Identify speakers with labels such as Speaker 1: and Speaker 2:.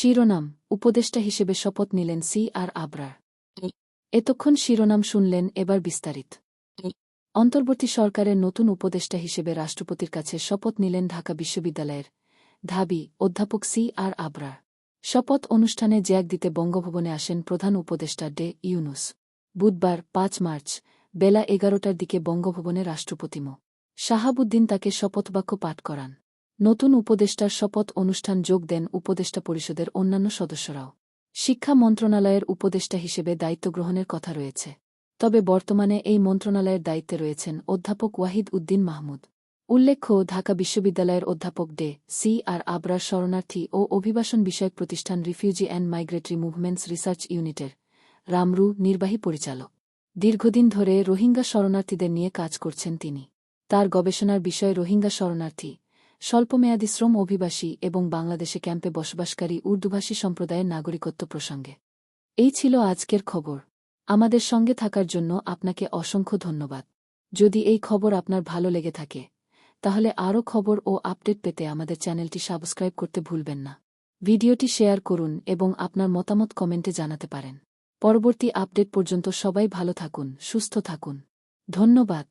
Speaker 1: শিরোনাম, উপদেষ্টা হিসেবে শপথ নিলেন সি আর আবরার। এতক্ষণ শিরোনাম শুনলেন এবার বিস্তারিত। অন্তর্বর্তী সরকারের নতুন উপদেষ্টা হিসেবে রাষ্ট্রপতির কাছে শপথ নিলেন ঢাকা বিশ্ববিদ্যালয়ের ধাবি অধ্যাপক সি আর আবরার। শপথ অনুষ্ঠানে জ্যাক দিতে বঙ্গভবনে আসেন প্রধান উপদেষ্টা ডে ইউনুস। বুধবার পাঁচ মার্চ, বেলা এগারোটার দিকে বঙ্গভবনে রাষ্ট্রপতি মো. শাহাবুদ্দিন তাকে শপথবাক্য পাঠ করান। নতুন উপদেষ্টার শপথ অনুষ্ঠান যোগ দেন উপদেষ্টা পরিষদের অন্যান্য সদস্যরাও। শিক্ষা মন্ত্রণালয়ের উপদেষ্টা হিসেবে দায়িত্ব গ্রহণের কথা রয়েছে। তবে বর্তমানে এই মন্ত্রণালয়ের দায়িত্বে রয়েছেন অধ্যাপক ওয়াহিদ উদ্দিন মাহমুদ। উল্লেখ্য, ঢাকা বিশ্ববিদ্যালয়ের অধ্যাপক ডে সি আর আবরার শরণার্থী ও অভিবাসন বিষয়ক প্রতিষ্ঠান refugee and migratory movements research ইউনিটের রামরু নির্বাহী পরিচালক। দীর্ঘদিন ধরে রোহিঙ্গা শরণার্থীদের নিয়ে কাজ করছেন তিনি। তার গবেষণার বিষয় রোহিঙ্গা শরণার্থী স্বল্পমেয়াদী শ্রম অভিবাসী এবং বাংলাদেশে ক্যাম্পে বসবাসকারী উর্দুভাষী সম্প্রদায়ের নাগরিকত্ব প্রসঙ্গে। এই ছিল আজকের খবর। আমাদের সঙ্গে থাকার জন্য আপনাকে অসংখ্য ধন্যবাদ। যদি এই খবর আপনার ভালো লেগে থাকে, তাহলে আরও খবর ও আপডেট পেতে আমাদের চ্যানেলটি সাবস্ক্রাইব করতে ভুলবেন না। ভিডিওটি শেয়ার করুন এবং আপনার মতামত কমেন্টে জানাতে পারেন। পরবর্তী আপডেট পর্যন্ত সবাই ভালো থাকুন, সুস্থ থাকুন। ধন্যবাদ।